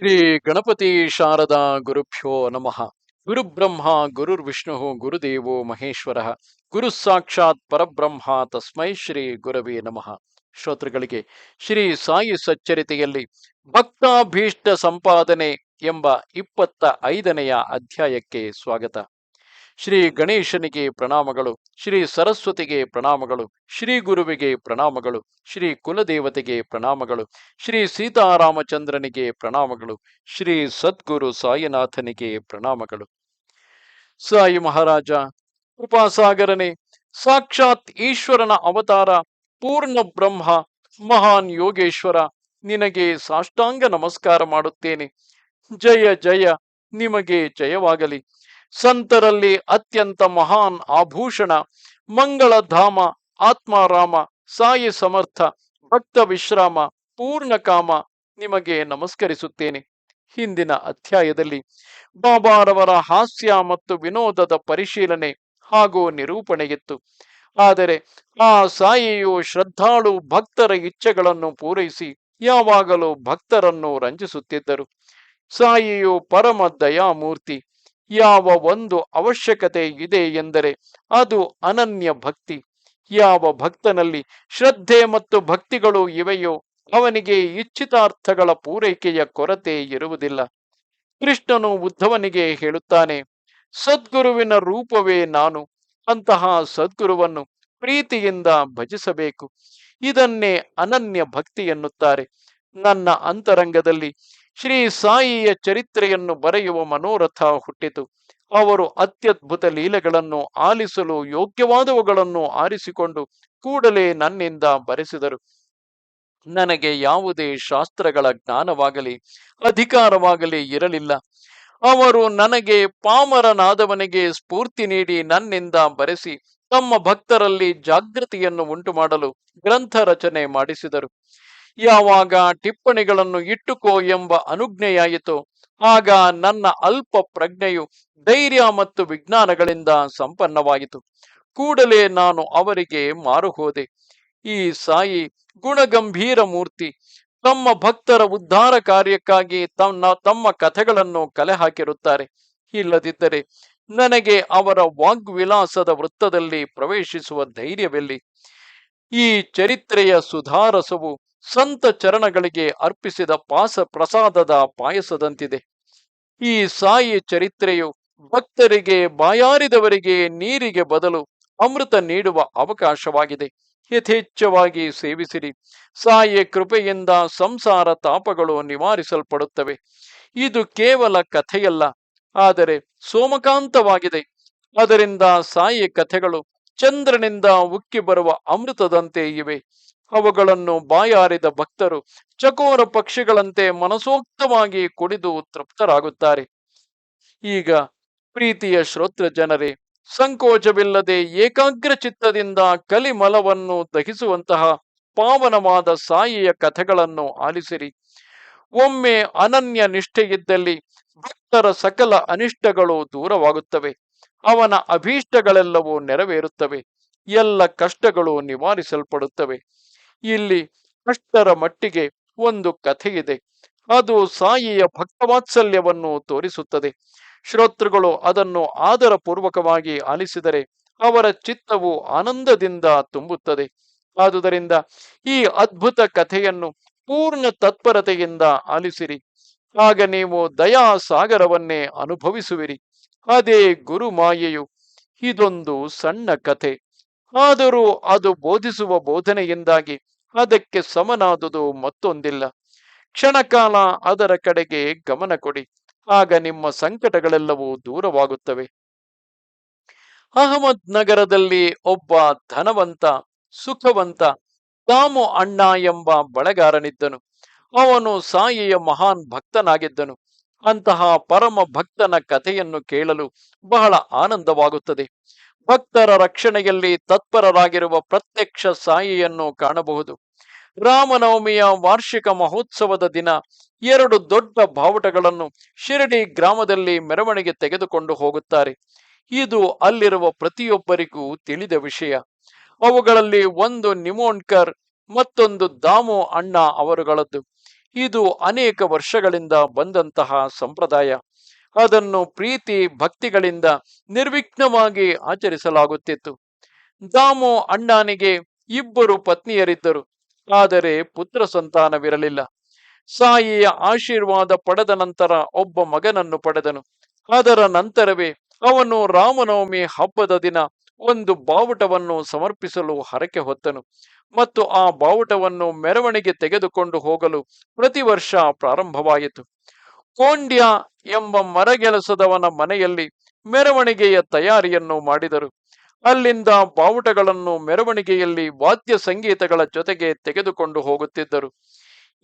ಶ್ರೀ ಗಣಪತಿ ಶಾರದಾ ಗುರುಭ್ಯೋ ನಮಃ. ಗುರುಬ್ರಹ್ಮ, ಗುರುರ್ವಿಷ್ಣು, ಗುರುದೇವೋ ಮಹೇಶ್ವರ. ಗುರು ಸಾಕ್ಷಾತ್ ಪರಬ್ರಹ್ಮ, ತಸ್ಮೈ ಶ್ರೀ ಗುರವೇ ನಮಃ. ಶ್ರೋತೃಗಳಿಗೆ, ಶ್ರೀ ಸಾಯಿ ಸಚ್ಚರಿತೆಯಲ್ಲಿ ಭಕ್ತಾಭೀಷ್ಟ ಸಂಪಾದನೆ ಎಂಬ ಇಪ್ಪತ್ತ ಐದನೆಯ ಅಧ್ಯಾಯಕ್ಕೆ ಸ್ವಾಗತ. ಶ್ರೀ ಗಣೇಶನಿಗೆ ಪ್ರಣಾಮಗಳು, ಶ್ರೀ ಸರಸ್ವತಿಗೆ ಪ್ರಣಾಮಗಳು, ಶ್ರೀ ಗುರುವಿಗೆ ಪ್ರಣಾಮಗಳು, ಶ್ರೀ ಕುಲದೇವತೆಗೆ ಪ್ರಣಾಮಗಳು, ಶ್ರೀ ಸೀತಾರಾಮಚಂದ್ರನಿಗೆ ಪ್ರಣಾಮಗಳು, ಶ್ರೀ ಸದ್ಗುರು ಸಾಯಿನಾಥನಿಗೆ ಪ್ರಣಾಮಗಳು. ಸಾಯಿ ಮಹಾರಾಜ ಉಪಾಸಾಗರನೆ ಸಾಕ್ಷಾತ್ ಈಶ್ವರನ ಅವತಾರ, ಪೂರ್ಣ ಬ್ರಹ್ಮ, ಮಹಾನ್ ಯೋಗೇಶ್ವರ, ನಿನಗೆ ಸಾಷ್ಟಾಂಗ ನಮಸ್ಕಾರ ಮಾಡುತ್ತೇನೆ. ಜಯ ಜಯ, ನಿಮಗೆ ಜಯವಾಗಲಿ. ಸಂತರಲ್ಲಿ ಅತ್ಯಂತ ಮಹಾನ್ ಆಭೂಷಣ ಮಂಗಳಧಾಮ ಆತ್ಮಾರಾಮ, ಸಾಯಿ ಸಮರ್ಥ, ಭಕ್ತ ವಿಶ್ರಾಮ ಪೂರ್ಣಕಾಮ ನಿಮಗೆ ನಮಸ್ಕರಿಸುತ್ತೇನೆ. ಹಿಂದಿನ ಅಧ್ಯಾಯದಲ್ಲಿ ಬಾಬಾರವರ ಹಾಸ್ಯ ಮತ್ತು ವಿನೋದದ ಪರಿಶೀಲನೆ ಹಾಗೂ ನಿರೂಪಣೆಯಿತ್ತು. ಆದರೆ ಆ ಸಾಯಿಯು ಶ್ರದ್ಧಾಳು ಭಕ್ತರ ಇಚ್ಛೆಗಳನ್ನು ಪೂರೈಸಿ ಯಾವಾಗಲೂ ಭಕ್ತರನ್ನು ರಂಜಿಸುತ್ತಿದ್ದರು. ಸಾಯಿಯು ಪರಮ ದಯಾಮೂರ್ತಿ ಯಾವ ಒಂದು ಅವಶ್ಯಕತೆ ಇದೆ ಎಂದರೆ ಅದು ಅನನ್ಯ ಭಕ್ತಿ. ಯಾವ ಭಕ್ತನಲ್ಲಿ ಶ್ರದ್ಧೆ ಮತ್ತು ಭಕ್ತಿಗಳು ಇವೆಯೋ ಅವನಿಗೆ ಇಚ್ಛಿತಾರ್ಥಗಳ ಪೂರೈಕೆಯ ಕೊರತೆ ಇರುವುದಿಲ್ಲ. ಕೃಷ್ಣನು ಉದ್ಧವನಿಗೆ ಹೇಳುತ್ತಾನೆ, ಸದ್ಗುರುವಿನ ರೂಪವೇ ನಾನು, ಅಂತಹ ಸದ್ಗುರುವನ್ನು ಪ್ರೀತಿಯಿಂದ ಭಜಿಸಬೇಕು. ಇದನ್ನೇ ಅನನ್ಯ ಭಕ್ತಿ ಎನ್ನುತ್ತಾರೆ. ನನ್ನ ಅಂತರಂಗದಲ್ಲಿ ಶ್ರೀ ಸಾಯಿಯ ಚರಿತ್ರೆಯನ್ನು ಬರೆಯುವ ಮನೋರಥ ಹುಟ್ಟಿತು. ಅವರು ಅತ್ಯದ್ಭುತ ಲೀಲೆಗಳನ್ನು ಆಲಿಸಲು ಯೋಗ್ಯವಾದವುಗಳನ್ನು ಆರಿಸಿಕೊಂಡು ಕೂಡಲೇ ನನ್ನಿಂದ ಬರೆಸಿದರು. ನನಗೆ ಯಾವುದೇ ಶಾಸ್ತ್ರಗಳ ಜ್ಞಾನವಾಗಲಿ, ಅಧಿಕಾರವಾಗಲಿ ಇರಲಿಲ್ಲ. ಅವರು ನನಗೆ ಪಾಮರನಾದವನಿಗೆ ಸ್ಫೂರ್ತಿ ನೀಡಿ ನನ್ನಿಂದ ಬರೆಸಿ, ತಮ್ಮ ಭಕ್ತರಲ್ಲಿ ಜಾಗೃತಿಯನ್ನು ಉಂಟು ಮಾಡಲು ಗ್ರಂಥ ರಚನೆ ಮಾಡಿಸಿದರು. ಯಾವಾಗ ಟಿಪ್ಪಣಿಗಳನ್ನು ಇಟ್ಟುಕೋ ಎಂಬ ಅನುಜ್ಞೆಯಾಯಿತು, ಆಗ ನನ್ನ ಅಲ್ಪ ಪ್ರಜ್ಞೆಯು ಧೈರ್ಯ ಮತ್ತು ವಿಜ್ಞಾನಗಳಿಂದ ಸಂಪನ್ನವಾಯಿತು. ಕೂಡಲೇ ನಾನು ಅವರಿಗೆ ಮಾರು ಹೋದೆ ಈ ಸಾಯಿ ಗುಣಗಂಭೀರ ಮೂರ್ತಿ, ತಮ್ಮ ಭಕ್ತರ ಉದ್ಧಾರ ಕಾರ್ಯಕ್ಕಾಗಿ ತನ್ನ, ತಮ್ಮ ಕಥೆಗಳನ್ನು ಕಲೆ ಹಾಕಿರುತ್ತಾರೆ ಇಲ್ಲದಿದ್ದರೆ ನನಗೆ ಅವರ ವಾಗ್ವಿಲಾಸದ ವೃತ್ತದಲ್ಲಿ ಪ್ರವೇಶಿಸುವ ಧೈರ್ಯವೆಲ್ಲಿ. ಈ ಚರಿತ್ರೆಯ ಸುಧಾರಸವು ಸಂತ ಚರಣಗಳಿಗೆ ಅರ್ಪಿಸಿದ ಪಾಸ ಪ್ರಸಾದದ ಪಾಯಸದಂತಿದೆ. ಈ ಸಾಯಿ ಚರಿತ್ರೆಯು ಭಕ್ತರಿಗೆ, ಬಾಯಾರಿದವರಿಗೆ ನೀರಿಗೆ ಬದಲು ಅಮೃತ ನೀಡುವ ಅವಕಾಶವಾಗಿದೆ. ಯಥೇಚ್ಛವಾಗಿ ಸೇವಿಸಿರಿ. ಸಾಯಿಯ ಕೃಪೆಯಿಂದ ಸಂಸಾರ ತಾಪಗಳು ನಿವಾರಿಸಲ್ಪಡುತ್ತವೆ. ಇದು ಕೇವಲ ಕಥೆಯಲ್ಲ, ಆದರೆ ಸೋಮಕಾಂತವಾಗಿದೆ. ಅದರಿಂದ ಸಾಯಿ ಕಥೆಗಳು ಚಂದ್ರನಿಂದ ಉಕ್ಕಿ ಬರುವ ಅಮೃತದಂತೆ ಇವೆ. ಅವುಗಳನ್ನು ಬಾಯಾರಿದ ಭಕ್ತರು ಚಕೋರ ಪಕ್ಷಿಗಳಂತೆ ಮನಸೋಕ್ತವಾಗಿ ಕುಡಿದು ತೃಪ್ತರಾಗುತ್ತಾರೆ. ಈಗ ಪ್ರೀತಿಯ ಶ್ರೋತೃ ಜನರೇ, ಸಂಕೋಚವಿಲ್ಲದೆ ಏಕಾಗ್ರ ಚಿತ್ತದಿಂದ ಕಲಿಮಲವನ್ನು ದಹಿಸುವಂತಹ ಪಾವನವಾದ ಸಾಯಿಯ ಕಥೆಗಳನ್ನು ಆಲಿಸಿರಿ. ಒಮ್ಮೆ ಅನನ್ಯ ನಿಷ್ಠೆಯಿದ್ದಲ್ಲಿ ಭಕ್ತರ ಸಕಲ ಅನಿಷ್ಟಗಳು ದೂರವಾಗುತ್ತವೆ. ಅವನ ಅಭೀಷ್ಟಗಳೆಲ್ಲವೂ ನೆರವೇರುತ್ತವೆ. ಎಲ್ಲ ಕಷ್ಟಗಳು ನಿವಾರಿಸಲ್ಪಡುತ್ತವೆ. ಇಲ್ಲಿ ಅಷ್ಟರ ಮಟ್ಟಿಗೆ ಒಂದು ಕಥೆಯಿದೆ. ಅದು ಸಾಯಿಯ ಭಕ್ತವಾತ್ಸಲ್ಯವನ್ನು ತೋರಿಸುತ್ತದೆ. ಶ್ರೋತೃಗಳು ಅದನ್ನು ಆದರ ಪೂರ್ವಕವಾಗಿ ಆಲಿಸಿದರೆ ಅವರ ಚಿತ್ತವು ಆನಂದದಿಂದ ತುಂಬುತ್ತದೆ. ಆದುದರಿಂದ ಈ ಅದ್ಭುತ ಕಥೆಯನ್ನು ಪೂರ್ಣ ತತ್ಪರತೆಯಿಂದ ಆಲಿಸಿರಿ. ಆಗ ನೀವು ದಯಾ ಸಾಗರವನ್ನೇ ಅನುಭವಿಸುವಿರಿ. ಅದೇ ಗುರು ಮಾಯೆಯು ಇದೊಂದು ಸಣ್ಣ ಕಥೆ. ಆದರೂ ಅದು ಬೋಧಿಸುವ ಬೋಧನೆಯಿಂದಾಗಿ ಅದಕ್ಕೆ ಸಮನಾದುದು ಮತ್ತೊಂದಿಲ್ಲ. ಕ್ಷಣಕಾಲ ಅದರ ಕಡೆಗೆ ಗಮನ ಕೊಡಿ. ಆಗ ನಿಮ್ಮ ಸಂಕಟಗಳೆಲ್ಲವೂ ದೂರವಾಗುತ್ತವೆ. ಅಹಮದ್ ನಗರದಲ್ಲಿ ಒಬ್ಬ ಧನವಂತ, ಸುಖವಂತ, ದಾಮು ಅಣ್ಣ ಎಂಬ ಬಳಗಾರನಿದ್ದನು. ಅವನು ಸಾಯಿಯ ಮಹಾನ್ ಭಕ್ತನಾಗಿದ್ದನು. ಅಂತಹ ಪರಮ ಭಕ್ತನ ಕಥೆಯನ್ನು ಕೇಳಲು ಬಹಳ ಆನಂದವಾಗುತ್ತದೆ. ಭಕ್ತರ ರಕ್ಷಣೆಯಲ್ಲಿ ತತ್ಪರರಾಗಿರುವ ಪ್ರತ್ಯಕ್ಷ ಸಾಯಿಯನ್ನು ಕಾಣಬಹುದು. ರಾಮನವಮಿಯ ವಾರ್ಷಿಕ ಮಹೋತ್ಸವದ ದಿನ ಎರಡು ದೊಡ್ಡ ಬಾವುಟಗಳನ್ನು ಶಿರಡಿ ಗ್ರಾಮದಲ್ಲಿ ಮೆರವಣಿಗೆ ತೆಗೆದುಕೊಂಡು ಹೋಗುತ್ತಾರೆ. ಇದು ಅಲ್ಲಿರುವ ಪ್ರತಿಯೊಬ್ಬರಿಗೂ ತಿಳಿದ ವಿಷಯ. ಅವುಗಳಲ್ಲಿ ಒಂದು ನಿಮೋಣ್ಕರ್, ಮತ್ತೊಂದು ದಾಮು ಅಣ್ಣ ಅವರುಗಳದ್ದು. ಇದು ಅನೇಕ ವರ್ಷಗಳಿಂದ ಬಂದಂತಹ ಸಂಪ್ರದಾಯ. ಅದನ್ನು ಪ್ರೀತಿ ಭಕ್ತಿಗಳಿಂದ ನಿರ್ವಿಘ್ನವಾಗಿ ಆಚರಿಸಲಾಗುತ್ತಿತ್ತು. ದಾಮು ಅಣ್ಣನಿಗೆ ಇಬ್ಬರು ಪತ್ನಿಯರಿದ್ದರು. ಆದರೆ ಪುತ್ರ ಸಂತಾನವಿರಲಿಲ್ಲ. ಸಾಯಿಯ ಆಶೀರ್ವಾದ ಪಡೆದ ನಂತರ ಒಬ್ಬ ಮಗನನ್ನು ಪಡೆದನು. ಅದರ ನಂತರವೇ ಅವನು ರಾಮನವಮಿ ಹಬ್ಬದ ದಿನ ಒಂದು ಬಾವುಟವನ್ನು ಸಮರ್ಪಿಸಲು ಹರಕೆ ಹೊತ್ತನು ಮತ್ತು ಆ ಬಾವುಟವನ್ನು ಮೆರವಣಿಗೆ ತೆಗೆದುಕೊಂಡು ಹೋಗಲು ಪ್ರತಿ ವರ್ಷ ಪ್ರಾರಂಭವಾಯಿತು. ಕೋಂಡ್ಯ ಎಂಬ ಮರಗೆಲಸದವನ ಮನೆಯಲ್ಲಿ ಮೆರವಣಿಗೆಯ ತಯಾರಿಯನ್ನು ಮಾಡಿದರು. ಅಲ್ಲಿಂದ ಬಾವುಟಗಳನ್ನು ಮೆರವಣಿಗೆಯಲ್ಲಿ ವಾದ್ಯ ಸಂಗೀತಗಳ ಜೊತೆಗೆ ತೆಗೆದುಕೊಂಡು ಹೋಗುತ್ತಿದ್ದರು.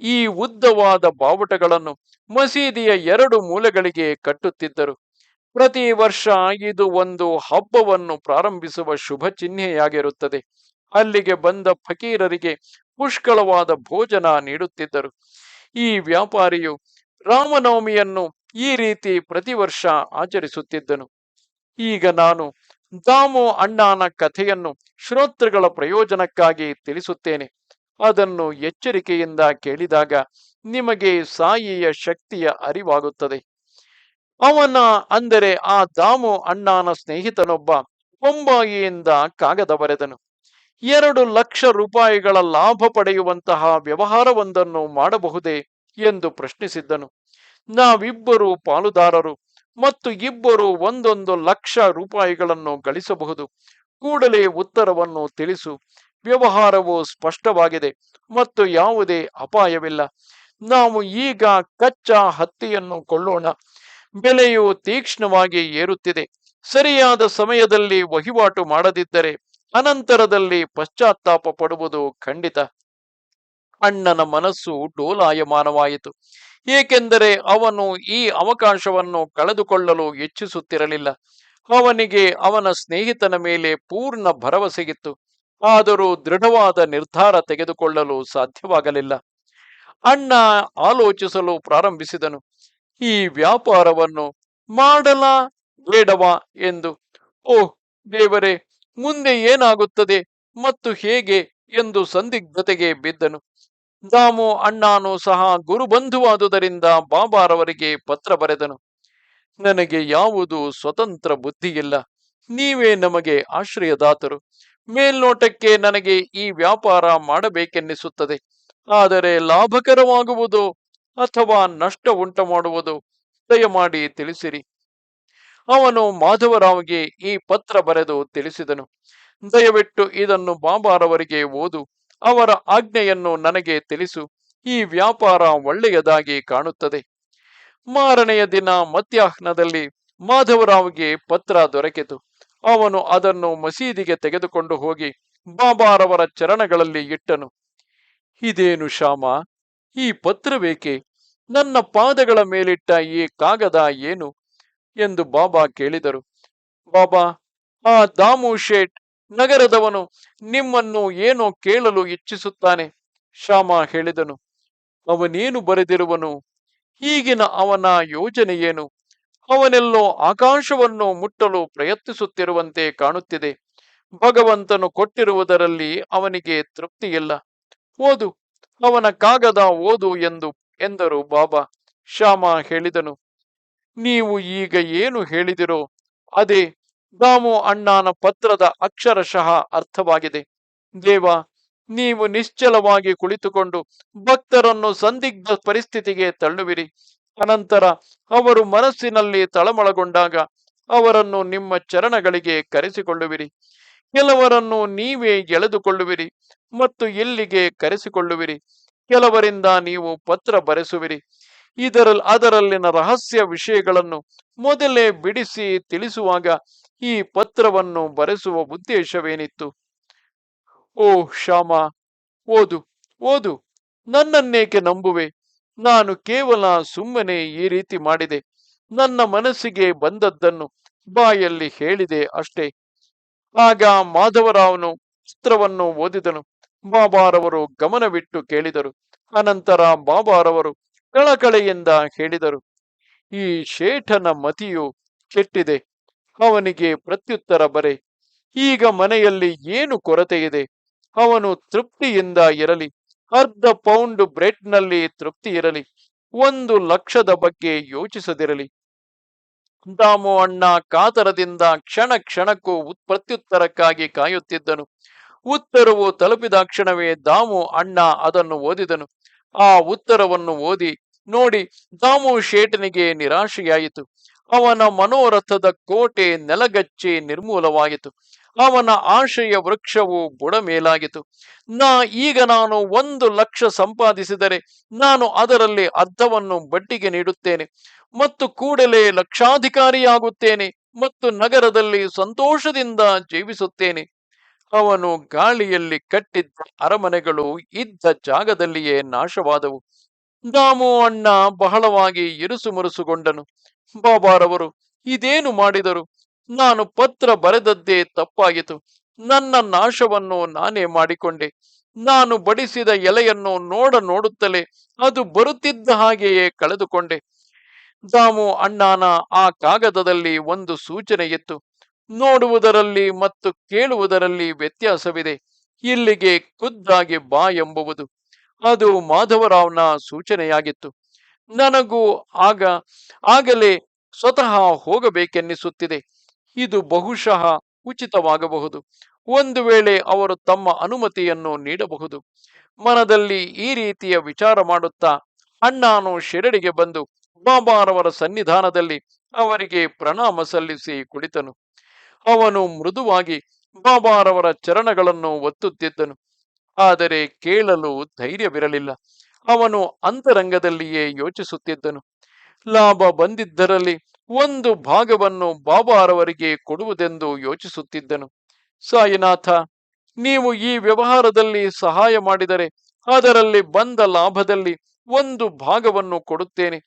ಈ ಉದ್ದವಾದ ಬಾವುಟಗಳನ್ನು ಮಸೀದಿಯ ಎರಡು ಮೂಲೆಗಳಿಗೆ ಕಟ್ಟುತ್ತಿದ್ದರು. ಪ್ರತಿ ವರ್ಷ ಇದು ಒಂದು ಹಬ್ಬವನ್ನು ಪ್ರಾರಂಭಿಸುವ ಶುಭ ಚಿಹ್ನೆಯಾಗಿರುತ್ತದೆ. ಅಲ್ಲಿಗೆ ಬಂದ ಫಕೀರರಿಗೆ ಪುಷ್ಕಳವಾದ ಭೋಜನ ನೀಡುತ್ತಿದ್ದರು. ಈ ವ್ಯಾಪಾರಿಯು ರಾಮನವಮಿಯನ್ನು ಈ ರೀತಿ ಪ್ರತಿ ವರ್ಷ ಆಚರಿಸುತ್ತಿದ್ದನು. ಈಗ ನಾನು ದಾಮು ಅಣ್ಣನ ಕಥೆಯನ್ನು ಶ್ರೋತೃಗಳ ಪ್ರಯೋಜನಕ್ಕಾಗಿ ತಿಳಿಸುತ್ತೇನೆ. ಅದನ್ನು ಎಚ್ಚರಿಕೆಯಿಂದ ಕೇಳಿದಾಗ ನಿಮಗೆ ಸಾಯಿಯ ಶಕ್ತಿಯ ಅರಿವಾಗುತ್ತದೆ. ಅವನ ಅಂದರೆ ಆ ದಾಮು ಅಣ್ಣನ ಸ್ನೇಹಿತನೊಬ್ಬ ಬೊಂಬಾಯಿಯಿಂದ ಕಾಗದ ಬರೆದನು. ಎರಡು ಲಕ್ಷ ರೂಪಾಯಿಗಳ ಲಾಭ ಪಡೆಯುವಂತಹ ವ್ಯವಹಾರವೊಂದನ್ನು ಮಾಡಬಹುದೇ? ಎಂದು ಪ್ರಶ್ನಿಸಿದ್ದನು. ನಾವಿಬ್ಬರು ಪಾಲುದಾರರು ಮತ್ತು ಇಬ್ಬರು ಒಂದೊಂದು ಲಕ್ಷ ರೂಪಾಯಿಗಳನ್ನು ಗಳಿಸಬಹುದು. ಕೂಡಲೇ ಉತ್ತರವನ್ನು ತಿಳಿಸು. ವ್ಯವಹಾರವು ಸ್ಪಷ್ಟವಾಗಿದೆ ಮತ್ತು ಯಾವುದೇ ಅಪಾಯವಿಲ್ಲ. ನಾವು ಈಗ ಕಚ್ಚಾ ಹತ್ತಿಯನ್ನು ಕೊಳ್ಳೋಣ. ಬೆಲೆಯು ತೀಕ್ಷ್ಣವಾಗಿ ಏರುತ್ತಿದೆ. ಸರಿಯಾದ ಸಮಯದಲ್ಲಿ ವಹಿವಾಟು ಮಾಡದಿದ್ದರೆ ಅನಂತರದಲ್ಲಿ ಪಶ್ಚಾತ್ತಾಪ ಪಡುವುದು ಖಂಡಿತ. ಅಣ್ಣನ ಮನಸ್ಸು ಡೋಲಾಯಮಾನವಾಯಿತು. ಏಕೆಂದರೆ ಅವನು ಈ ಅವಕಾಶವನ್ನು ಕಳೆದುಕೊಳ್ಳಲು ಇಚ್ಛಿಸುತ್ತಿರಲಿಲ್ಲ. ಅವನಿಗೆ ಅವನ ಸ್ನೇಹಿತನ ಮೇಲೆ ಪೂರ್ಣ ಭರವಸೆಗಿತ್ತು ಆದರೂ ದೃಢವಾದ ನಿರ್ಧಾರ ತೆಗೆದುಕೊಳ್ಳಲು ಸಾಧ್ಯವಾಗಲಿಲ್ಲ. ಅಣ್ಣ ಆಲೋಚಿಸಲು ಪ್ರಾರಂಭಿಸಿದನು. ಈ ವ್ಯಾಪಾರವನ್ನು ಮಾಡಲಾ ಬೇಡವಾ ಎಂದು. ಓಹ್, ದೇವರೇ, ಮುಂದೆ ಏನಾಗುತ್ತದೆ ಮತ್ತು ಹೇಗೆ ಎಂದು ಸಂದಿಗ್ಧತೆಗೆ ಬಿದ್ದನು. ದಾಮು ಅಣ್ಣಾನು ಸಹ ಗುರುಬಂಧುವಾದುದರಿಂದ ಬಾಬಾರವರಿಗೆ ಪತ್ರ ಬರೆದನು. ನನಗೆ ಯಾವುದು ಸ್ವತಂತ್ರ ಬುದ್ಧಿಯಿಲ್ಲ. ನೀವೇ ನಮಗೆ ಆಶ್ರಯದಾತರು. ಮೇಲ್ನೋಟಕ್ಕೆ ನನಗೆ ಈ ವ್ಯಾಪಾರ ಮಾಡಬೇಕೆನ್ನಿಸುತ್ತದೆ. ಆದರೆ ಲಾಭಕರವಾಗುವುದು ಅಥವಾ ನಷ್ಟ ಉಂಟು ಮಾಡುವುದು ದಯಮಾಡಿ ತಿಳಿಸಿರಿ. ಅವನು ಮಾಧವರಾವ್ಗೆ ಈ ಪತ್ರ ಬರೆದು ತಿಳಿಸಿದನು. ದಯವಿಟ್ಟು ಇದನ್ನು ಬಾಬಾರವರಿಗೆ ಓದು. ಅವರ ಆಜ್ಞೆಯನ್ನು ನನಗೆ ತಿಳಿಸು. ಈ ವ್ಯಾಪಾರ ಒಳ್ಳೆಯದಾಗಿ ಕಾಣುತ್ತದೆ. ಮಾರನೆಯ ದಿನ ಮಧ್ಯಾಹ್ನದಲ್ಲಿ ಮಾಧವರಾವ್ಗೆ ಪತ್ರ ದೊರಕಿತು. ಅವನು ಅದನ್ನು ಮಸೀದಿಗೆ ತೆಗೆದುಕೊಂಡು ಹೋಗಿ ಬಾಬಾರವರ ಚರಣಗಳಲ್ಲಿ ಇಟ್ಟನು. ಇದೇನು ಶ್ಯಾಮ? ಈ ಪತ್ರವೇಕೆ? ನನ್ನ ಪಾದಗಳ ಮೇಲಿಟ್ಟ ಈ ಕಾಗದ ಏನು? ಎಂದು ಬಾಬಾ ಕೇಳಿದರು. ಬಾಬಾ, ಆ ದಾಮು ಶೇಟ್ ನಗರದವನು ನಿಮ್ಮನ್ನು ಏನೋ ಕೇಳಲು ಇಚ್ಛಿಸುತ್ತಾನೆ ಶ್ಯಾಮ ಹೇಳಿದನು. ಅವನೇನು ಬರೆದಿರುವನು? ಈಗಿನ ಅವನ ಯೋಜನೆ ಏನು? ಅವನೆಲ್ಲೋ ಆಕಾಶವನ್ನು ಮುಟ್ಟಲು ಪ್ರಯತ್ನಿಸುತ್ತಿರುವಂತೆ ಕಾಣುತ್ತಿದೆ. ಭಗವಂತನು ಕೊಟ್ಟಿರುವುದರಲ್ಲಿ ಅವನಿಗೆ ತೃಪ್ತಿಯಿಲ್ಲ. ಓದು, ಅವನ ಕಾಗದ ಓದು ಎಂದು ಎಂದರು ಬಾಬಾ. ಶ್ಯಾಮ ಹೇಳಿದನು. ನೀವು ಈಗ ಏನು ಹೇಳಿದಿರೋ ಅದೇ ದಾಮು ಅಣ್ಣನ ಪತ್ರದ ಅಕ್ಷರಶಃ ಅರ್ಥವಾಗಿದೆ. ದೇವ, ನೀವು ನಿಶ್ಚಲವಾಗಿ ಕುಳಿತುಕೊಂಡು ಭಕ್ತರನ್ನು ಸಂದಿಗ್ಧ ಪರಿಸ್ಥಿತಿಗೆ ತಳ್ಳುವಿರಿ. ಅನಂತರ ಅವರು ಮನಸ್ಸಿನಲ್ಲಿ ತಳಮಳಗೊಂಡಾಗ ಅವರನ್ನು ನಿಮ್ಮ ಚರಣಗಳಿಗೆ ಕರೆಸಿಕೊಳ್ಳುವಿರಿ. ಕೆಲವರನ್ನು ನೀವೇ ಎಳೆದುಕೊಳ್ಳುವಿರಿ ಮತ್ತು ಇಲ್ಲಿಗೆ ಕರೆಸಿಕೊಳ್ಳುವಿರಿ. ಕೆಲವರಿಂದ ನೀವು ಪತ್ರ ಬರೆಸುವಿರಿ. ಇದರಲ್ಲಿ ಅದರಲ್ಲಿನ ರಹಸ್ಯ ವಿಷಯಗಳನ್ನು ಮೊದಲೇ ಬಿಡಿಸಿ ತಿಳಿಸುವಾಗ ಈ ಪತ್ರವನ್ನು ಬರೆಸುವ ಉದ್ದೇಶವೇನಿತ್ತು? ಓ ಶ್ಯಾಮ, ಓದು ಓದು. ನನ್ನನ್ನೇಕೆ ನಂಬುವೆ? ನಾನು ಕೇವಲ ಸುಮ್ಮನೆ ಈ ರೀತಿ ಮಾಡಿದೆ. ನನ್ನ ಮನಸ್ಸಿಗೆ ಬಂದದ್ದನ್ನು ಬಾಯಲ್ಲಿ ಹೇಳಿದೆ ಅಷ್ಟೇ. ಆಗ ಮಾಧವರಾವನು ಚಿತ್ರವನ್ನು ಓದಿದನು. ಬಾಬಾರವರು ಗಮನವಿಟ್ಟು ಕೇಳಿದರು. ಅನಂತರ ಬಾಬಾರವರು ಕಳಕಳೆಯಿಂದ ಹೇಳಿದರು. ಈ ಶೇಠನ ಮತಿಯು ಕೆಟ್ಟಿದೆ. ಅವನಿಗೆ ಪ್ರತ್ಯುತ್ತರ ಬರೆ, ಈಗ ಮನೆಯಲ್ಲಿ ಏನು ಕೊರತೆಯಿದೆ ಅವನು ತೃಪ್ತಿಯಿಂದ ಇರಲಿ, ಅರ್ಧ ಪೌಂಡ್ ಬ್ರೆಡ್ನಲ್ಲಿ ತೃಪ್ತಿ ಇರಲಿ, ಒಂದು ಲಕ್ಷದ ಬಗ್ಗೆ ಯೋಚಿಸದಿರಲಿ. ದಾಮು ಅಣ್ಣ ಕಾತರದಿಂದ ಕ್ಷಣ ಕ್ಷಣಕ್ಕೂ ಪ್ರತ್ಯುತ್ತರಕ್ಕಾಗಿ ಕಾಯುತ್ತಿದ್ದನು. ಉತ್ತರವು ತಲುಪಿದ ಕ್ಷಣವೇ ದಾಮು ಅಣ್ಣ ಅದನ್ನು ಓದಿದನು. ಆ ಉತ್ತರವನ್ನು ಓದಿ ನೋಡಿ, ದಾಮು ಶೇಟನಿಗೆ ನಿರಾಶೆಯಾಯಿತು. ಅವನ ಮನೋರಥದ ಕೋಟೆ ನೆಲಗಚ್ಚಿ ನಿರ್ಮೂಲವಾಯಿತು ಅವನ ಆಶಯ ವೃಕ್ಷವು ಬುಡಮೇಲಾಗಿತು ನಾ ಈಗ ನಾನು ಒಂದು ಲಕ್ಷ ಸಂಪಾದಿಸಿದರೆ ನಾನು ಅದರಲ್ಲಿ ಅರ್ಧವನ್ನು ಬಡ್ಡಿಗೆ ನೀಡುತ್ತೇನೆ ಮತ್ತು ಕೂಡಲೇ ಲಕ್ಷಾಧಿಕಾರಿಯಾಗುತ್ತೇನೆ ಮತ್ತು ನಗರದಲ್ಲಿ ಸಂತೋಷದಿಂದ ಜೀವಿಸುತ್ತೇನೆ. ಅವನು ಗಾಳಿಯಲ್ಲಿ ಕಟ್ಟಿದ್ದ ಅರಮನೆಗಳು ಇದ್ದ ಜಾಗದಲ್ಲಿಯೇ ನಾಶವಾದವು. ದಾಮು ಅಣ್ಣ ಬಹಳವಾಗಿ ಇರುಸು ಮುರುಸುಗೊಂಡನು ಬಾಬಾರವರು ಇದೇನು ಮಾಡಿದರು? ನಾನು ಪತ್ರ ಬರೆದದ್ದೇ ತಪ್ಪಾಯಿತು ನನ್ನ ನಾಶವನ್ನು ನಾನೇ ಮಾಡಿಕೊಂಡೆ. ನಾನು ಬಡಿಸಿದ ಎಲೆಯನ್ನು ನೋಡ ನೋಡುತ್ತಲೇ ಅದು ಬರುತ್ತಿದ್ದ ಹಾಗೆಯೇ ಕಳೆದುಕೊಂಡೆ. ದಾಮು ಅಣ್ಣನ ಆ ಕಾಗದದಲ್ಲಿ ಒಂದು ಸೂಚನೆ ಇತ್ತು. ನೋಡುವುದರಲ್ಲಿ ಮತ್ತು ಕೇಳುವುದರಲ್ಲಿ ವ್ಯತ್ಯಾಸವಿದೆ. ಇಲ್ಲಿಗೆ ಖುದ್ದಾಗಿ ಬಾ ಎಂಬುವುದು. ಅದು ಮಾಧವರಾವ್ನ ಸೂಚನೆಯಾಗಿತ್ತು. ನನಗೂ ಆಗ, ಆಗಲೇ ಸ್ವತಃ ಹೋಗಬೇಕೆನ್ನಿಸುತ್ತಿದೆ. ಇದು ಬಹುಶಃ ಉಚಿತವಾಗಬಹುದು. ಒಂದು ವೇಳೆ ಅವರು ತಮ್ಮ ಅನುಮತಿಯನ್ನು ನೀಡಬಹುದು. ಮನದಲ್ಲಿ ಈ ರೀತಿಯ ವಿಚಾರ ಮಾಡುತ್ತಾ ಅಣ್ಣಾನು ಶಿರಡಿಗೆ ಬಂದು ಬಾಬಾರವರ ಸನ್ನಿಧಾನದಲ್ಲಿ ಅವರಿಗೆ ಪ್ರಣಾಮ ಸಲ್ಲಿಸಿ ಕುಳಿತನು. ಅವನು ಮೃದುವಾಗಿ ಬಾಬಾರವರ ಚರಣಗಳನ್ನು ಒತ್ತುತ್ತಿದ್ದನು. ಆದರೆ ಕೇಳಲು ಧೈರ್ಯವಿರಲಿಲ್ಲ. ಅವನು ಅಂತರಂಗದಲ್ಲಿಯೇ ಯೋಚಿಸುತ್ತಿದ್ದನು. ಲಾಭ ಬಂದಿದ್ದರಲ್ಲಿ ಒಂದು ಭಾಗವನ್ನು ಬಾಬಾರವರಿಗೆ ಕೊಡುವುದೆಂದು ಯೋಚಿಸುತ್ತಿದ್ದನು. ಸಾಯಿನಾಥ, ನೀವು ಈ ವ್ಯವಹಾರದಲ್ಲಿ ಸಹಾಯ ಮಾಡಿದರೆ ಅದರಲ್ಲಿ ಬಂದ ಲಾಭದಲ್ಲಿ ಒಂದು ಭಾಗವನ್ನು ಕೊಡುತ್ತೇನೆ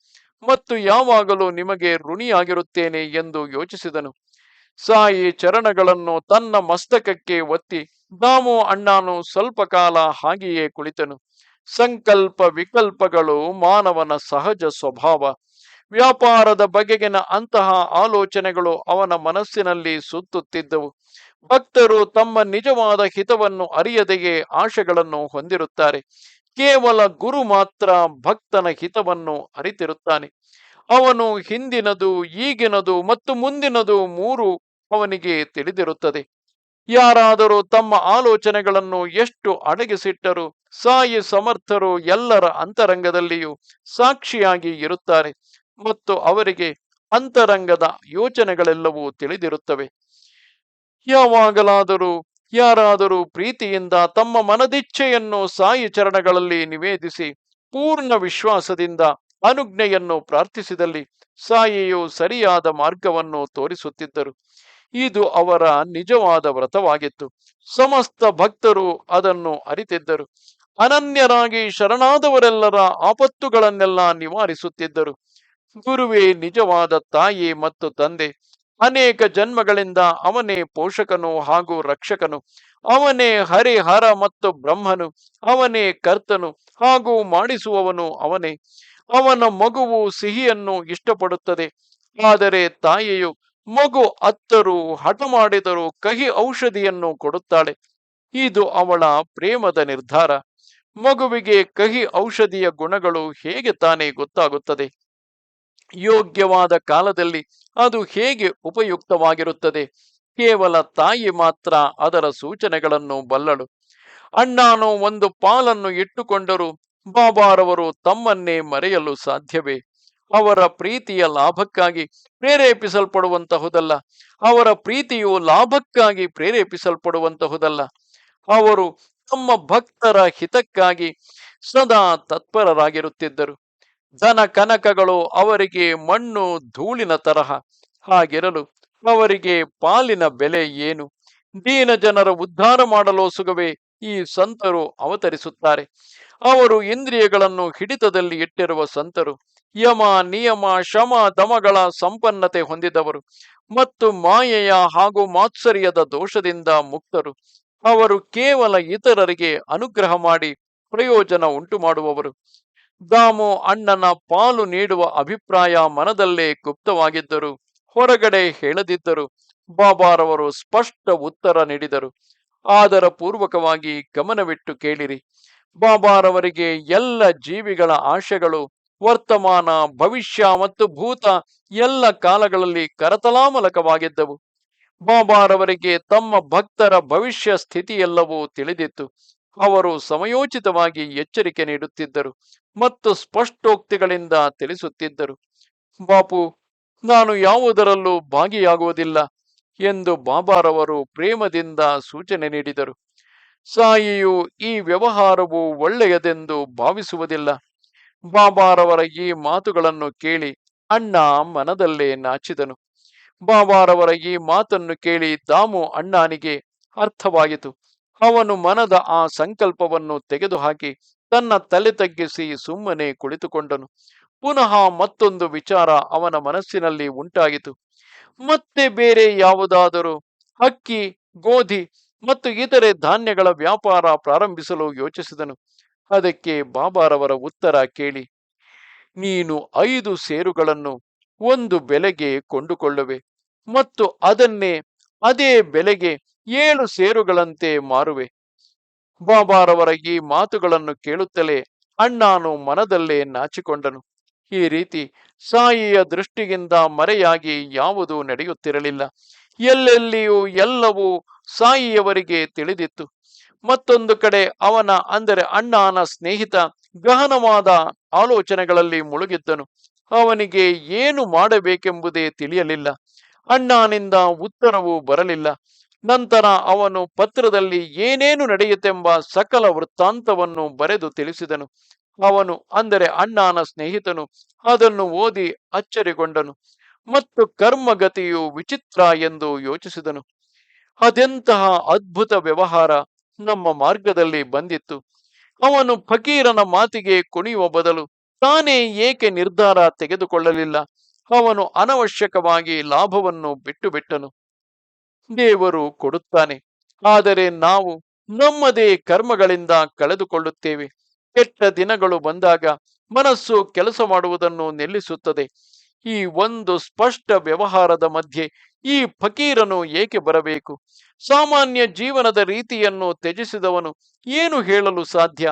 ಮತ್ತು ಯಾವಾಗಲೂ ನಿಮಗೆ ಋಣಿಯಾಗಿರುತ್ತೇನೆ ಎಂದು ಯೋಚಿಸಿದನು. ಸಾಯಿ ಚರಣಗಳನ್ನು ತನ್ನ ಮಸ್ತಕಕ್ಕೆ ಒತ್ತಿ ದಾಮು ಅಣ್ಣಾನು ಸ್ವಲ್ಪ ಕಾಲ ಹಾಗೆಯೇ ಕುಳಿತನು. ಸಂಕಲ್ಪ ವಿಕಲ್ಪಗಳು ಮಾನವನ ಸಹಜ ಸ್ವಭಾವ. ವ್ಯಾಪಾರದ ಬಗೆಗಿನ ಅಂತಹ ಆಲೋಚನೆಗಳು ಅವನ ಮನಸ್ಸಿನಲ್ಲಿ ಸುತ್ತುತ್ತಿದ್ದವು. ಭಕ್ತರು ತಮ್ಮ ನಿಜವಾದ ಹಿತವನ್ನು ಅರಿಯದೆಯೇ ಆಶೆಗಳನ್ನು ಹೊಂದಿರುತ್ತಾರೆ. ಕೇವಲ ಗುರು ಮಾತ್ರ ಭಕ್ತನ ಹಿತವನ್ನು ಅರಿತಿರುತ್ತಾನೆ. ಅವನು ಹಿಂದಿನದು, ಈಗಿನದು ಮತ್ತು ಮುಂದಿನದು ಮೂರು ಅವನಿಗೆ ತಿಳಿದಿರುತ್ತದೆ. ಯಾರಾದರೂ ತಮ್ಮ ಆಲೋಚನೆಗಳನ್ನು ಎಷ್ಟು ಅಡಗಿಸಿಟ್ಟರು, ಸಾಯಿ ಸಮರ್ಥರು ಎಲ್ಲರ ಅಂತರಂಗದಲ್ಲಿಯೂ ಸಾಕ್ಷಿಯಾಗಿ ಇರುತ್ತಾರೆ ಮತ್ತು ಅವರಿಗೆ ಅಂತರಂಗದ ಯೋಚನೆಗಳೆಲ್ಲವೂ ತಿಳಿದಿರುತ್ತವೆ. ಯಾವಾಗಲಾದರೂ, ಯಾರಾದರೂ ಪ್ರೀತಿಯಿಂದ ತಮ್ಮ ಮನದಿಚ್ಛೆಯನ್ನು ಸಾಯಿ ಚರಣಗಳಲ್ಲಿ ನಿವೇದಿಸಿ ಪೂರ್ಣ ವಿಶ್ವಾಸದಿಂದ ಅನುಜ್ಞೆಯನ್ನು ಪ್ರಾರ್ಥಿಸಿದಲ್ಲಿ ಸಾಯಿಯು ಸರಿಯಾದ ಮಾರ್ಗವನ್ನು ತೋರಿಸುತ್ತಿದ್ದರು. ಇದು ಅವರ ನಿಜವಾದ ವ್ರತವಾಗಿತ್ತು. ಸಮಸ್ತ ಭಕ್ತರು ಅದನ್ನು ಅರಿತಿದ್ದರು. ಅನನ್ಯರಾಗಿ ಶರಣಾದವರೆಲ್ಲರ ಆಪತ್ತುಗಳನ್ನೆಲ್ಲ ನಿವಾರಿಸುತ್ತಿದ್ದರು. ಗುರುವೇ, ನಿಜವಾದ ತಾಯಿ ಮತ್ತು ತಂದೆ, ಅನೇಕ ಜನ್ಮಗಳಿಂದ ಅವನೇ ಪೋಷಕನು ಹಾಗೂ ರಕ್ಷಕನು. ಅವನೇ ಹರಿಹರ ಮತ್ತು ಬ್ರಹ್ಮನು, ಅವನೇ ಕರ್ತನು ಹಾಗೂ ಮಾಡಿಸುವವನು ಅವನೇ. ಅವನ ಮಗುವು ಸಿಹಿಯನ್ನು ಇಷ್ಟಪಡುತ್ತದೆ. ಆದರೆ ತಾಯಿಯು ಮಗು ಅತ್ತರು, ಹಠ ಮಾಡಿದರೂ ಕಹಿ ಔಷಧಿಯನ್ನು ಕೊಡುತ್ತಾಳೆ. ಇದು ಅವಳ ಪ್ರೇಮದ ನಿರ್ಧಾರ. ಮಗುವಿಗೆ ಕಹಿ ಔಷಧಿಯ ಗುಣಗಳು ಹೇಗೆ ತಾನೇ ಗೊತ್ತಾಗುತ್ತದೆ? ಯೋಗ್ಯವಾದ ಕಾಲದಲ್ಲಿ ಅದು ಹೇಗೆ ಉಪಯುಕ್ತವಾಗಿರುತ್ತದೆ? ಕೇವಲ ತಾಯಿ ಮಾತ್ರ ಅದರ ಸೂಚನೆಗಳನ್ನು ಬಲ್ಲಳು. ಅಣ್ಣಾನು ಒಂದು ಪಾಲನ್ನು ಇಟ್ಟುಕೊಂಡರೂ. ಬಾಬಾರವರು ತಮ್ಮನ್ನೇ ಮರೆಯಲು ಸಾಧ್ಯವೇ? ಅವರ ಪ್ರೀತಿಯ ಲಾಭಕ್ಕಾಗಿ ಪ್ರೇರೇಪಿಸಲ್ಪಡುವಂತಹುದಲ್ಲ. ಅವರ ಪ್ರೀತಿಯು ಲಾಭಕ್ಕಾಗಿ ಪ್ರೇರೇಪಿಸಲ್ಪಡುವಂತಹುದಲ್ಲ. ಅವರು ತಮ್ಮ ಭಕ್ತರ ಹಿತಕ್ಕಾಗಿ ಸದಾ ತತ್ಪರರಾಗಿರುತ್ತಿದ್ದರು. ಧನ ಕನಕಗಳು ಅವರಿಗೆ ಮಣ್ಣು ಧೂಳಿನ ತರಹ. ಹಾಗಿರಲು ಅವರಿಗೆ ಪಾಲಿನ ಬೆಲೆ ಏನು? ದೀನ ಜನರ ಉದ್ಧಾರ ಮಾಡಲು ಸುಗವೇ ಈ ಸಂತರು ಅವತರಿಸುತ್ತಾರೆ. ಅವರು ಇಂದ್ರಿಯಗಳನ್ನು ಹಿಡಿತದಲ್ಲಿ ಇಟ್ಟಿರುವ ಸಂತರು ಯಮ, ನಿಯಮ, ಶಮ, ದಮಗಳ ಸಂಪನ್ನತೆ ಹೊಂದಿದವರು ಮತ್ತು ಮಾಯೆಯ ಹಾಗೂ ಮಾತ್ಸರ್ಯದ ದೋಷದಿಂದ ಮುಕ್ತರು. ಅವರು ಕೇವಲ ಇತರರಿಗೆ ಅನುಗ್ರಹ ಮಾಡಿ ಪ್ರಯೋಜನ ಉಂಟು ಮಾಡುವವರು ದಾಮು ಅಣ್ಣನ ಪಾಲು ನೀಡುವ ಅಭಿಪ್ರಾಯ ಮನದಲ್ಲೇ ಗುಪ್ತವಾಗಿದ್ದರು. ಹೊರಗಡೆ ಹೇಳದಿದ್ದರು. ಬಾಬಾರವರು ಸ್ಪಷ್ಟ ಉತ್ತರ ನೀಡಿದರು. ಆದರ ಪೂರ್ವಕವಾಗಿ ಗಮನವಿಟ್ಟು ಕೇಳಿರಿ. ಬಾಬಾರವರಿಗೆ ಎಲ್ಲ ಜೀವಿಗಳ ಆಶೆಗಳು ವರ್ತಮಾನ, ಭವಿಷ್ಯ ಮತ್ತು ಭೂತ ಎಲ್ಲ ಕಾಲಗಳಲ್ಲಿ ಕರತಲಾಮಲಕವಾಗಿದ್ದವು. ಬಾಬಾರವರಿಗೆ ತಮ್ಮ ಭಕ್ತರ ಭವಿಷ್ಯ ಸ್ಥಿತಿಯೆಲ್ಲವೂ ತಿಳಿದಿತ್ತು. ಅವರು ಸಮಯೋಚಿತವಾಗಿ ಎಚ್ಚರಿಕೆ ನೀಡುತ್ತಿದ್ದರು ಮತ್ತು ಸ್ಪಷ್ಟೋಕ್ತಿಗಳಿಂದ ತಿಳಿಸುತ್ತಿದ್ದರು. ಬಾಪು, ನಾನು ಯಾವುದರಲ್ಲೂ ಭಾಗಿಯಾಗುವುದಿಲ್ಲ ಎಂದು ಬಾಬಾರವರು ಪ್ರೇಮದಿಂದ ಸೂಚನೆ ನೀಡಿದರು. ಸಾಯಿಯು ಈ ವ್ಯವಹಾರವು ಒಳ್ಳೆಯದೆಂದು ಭಾವಿಸುವುದಿಲ್ಲ. ಬಾಬಾರವರ ಈ ಮಾತುಗಳನ್ನು ಕೇಳಿ ಅಣ್ಣ ಮನದಲ್ಲೇ ನಾಚಿದನು. ಬಾಬಾರವರ ಈ ಮಾತನ್ನು ಕೇಳಿ ದಾಮು ಅಣ್ಣನಿಗೆ ಅರ್ಥವಾಯಿತು. ಅವನು ಮನದ ಆ ಸಂಕಲ್ಪವನ್ನು ತೆಗೆದುಹಾಕಿ ತನ್ನ ತಲೆ ತಗ್ಗಿಸಿ ಸುಮ್ಮನೆ ಕುಳಿತುಕೊಂಡನು. ಪುನಃ ಮತ್ತೊಂದು ವಿಚಾರ ಅವನ ಮನಸ್ಸಿನಲ್ಲಿ ಉಂಟಾಯಿತು. ಮತ್ತೆ ಬೇರೆ ಯಾವುದಾದರೂ ಅಕ್ಕಿ, ಗೋಧಿ ಮತ್ತು ಇತರೆ ಧಾನ್ಯಗಳ ವ್ಯಾಪಾರ ಪ್ರಾರಂಭಿಸಲು ಯೋಚಿಸಿದನು. ಅದಕ್ಕೆ ಬಾಬಾರವರ ಉತ್ತರ ಕೇಳಿ, ನೀನು ಐದು ಸೇರುಗಳನ್ನು ಒಂದು ಬೆಲೆಗೆ ಕೊಂಡುಕೊಳ್ಳುವೆ ಮತ್ತು ಅದನ್ನೇ ಅದೇ ಬೆಲೆಗೆ ಏಳು ಸೇರುಗಳಂತೆ ಮಾರುವೆ. ಬಾಬಾರವರ ಈ ಮಾತುಗಳನ್ನು ಕೇಳುತ್ತಲೇ ಅಣ್ಣಾನು ಮನದಲ್ಲೇ ನಾಚಿಕೊಂಡನು. ಈ ರೀತಿ ಸಾಯಿಯ ದೃಷ್ಟಿಯಿಂದ ಮರೆಯಾಗಿ ಯಾವುದೂ ನಡೆಯುತ್ತಿರಲಿಲ್ಲ. ಎಲ್ಲೆಲ್ಲಿಯೂ ಎಲ್ಲವೂ ಸಾಯಿಯವರಿಗೆ ತಿಳಿದಿತ್ತು. ಮತ್ತೊಂದು ಕಡೆ ಅವನ, ಅಂದರೆ ಅಣ್ಣನ ಸ್ನೇಹಿತ ಗಹನವಾದ ಆಲೋಚನೆಗಳಲ್ಲಿ ಮುಳುಗಿದ್ದನು. ಅವನಿಗೆ ಏನು ಮಾಡಬೇಕೆಂಬುದೇ ತಿಳಿಯಲಿಲ್ಲ. ಅಣ್ಣನಿಂದ ಉತ್ತರವು ಬರಲಿಲ್ಲ. ನಂತರ ಅವನು ಪತ್ರದಲ್ಲಿ ಏನೇನು ನಡೆಯುತ್ತೆಂಬ ಸಕಲ ವೃತ್ತಾಂತವನ್ನು ಬರೆದು ತಿಳಿಸಿದನು. ಅವನು, ಅಂದರೆ ಅಣ್ಣನ ಸ್ನೇಹಿತನು, ಅದನ್ನು ಓದಿ ಅಚ್ಚರಿಗೊಂಡನು ಮತ್ತು ಕರ್ಮಗತಿಯು ವಿಚಿತ್ರ ಎಂದು ಯೋಚಿಸಿದನು. ಅದೆಂತಹ ಅದ್ಭುತ ವ್ಯವಹಾರ! ನಮ್ಮ ಮಾರ್ಗದಲ್ಲಿ ಬಂದಿತ್ತು. ಅವನು ಫಕೀರನ ಮಾತಿಗೆ ಕುಣಿಯುವ ಬದಲು ತಾನೇ ಏಕೆ ನಿರ್ಧಾರ ತೆಗೆದುಕೊಳ್ಳಲಿಲ್ಲ? ಅವನು ಅನವಶ್ಯಕವಾಗಿ ಲಾಭವನ್ನು ಬಿಟ್ಟು ಬಿಟ್ಟನು ದೇವರು ಕೊಡುತ್ತಾನೆ. ಆದರೆ ನಾವು ನಮ್ಮದೇ ಕರ್ಮಗಳಿಂದ ಕಳೆದುಕೊಳ್ಳುತ್ತೇವೆ. ಕೆಟ್ಟ ದಿನಗಳು ಬಂದಾಗ ಮನಸ್ಸು ಕೆಲಸ ಮಾಡುವುದನ್ನು ನಿಲ್ಲಿಸುತ್ತದೆ. ಈ ಒಂದು ಸ್ಪಷ್ಟ ವ್ಯವಹಾರದ ಮಧ್ಯೆ ಈ ಫಕೀರನು ಏಕೆ ಬರಬೇಕು? ಸಾಮಾನ್ಯ ಜೀವನದ ರೀತಿಯನ್ನು ತ್ಯಜಿಸಿದವನು ಏನು ಹೇಳಲು ಸಾಧ್ಯ?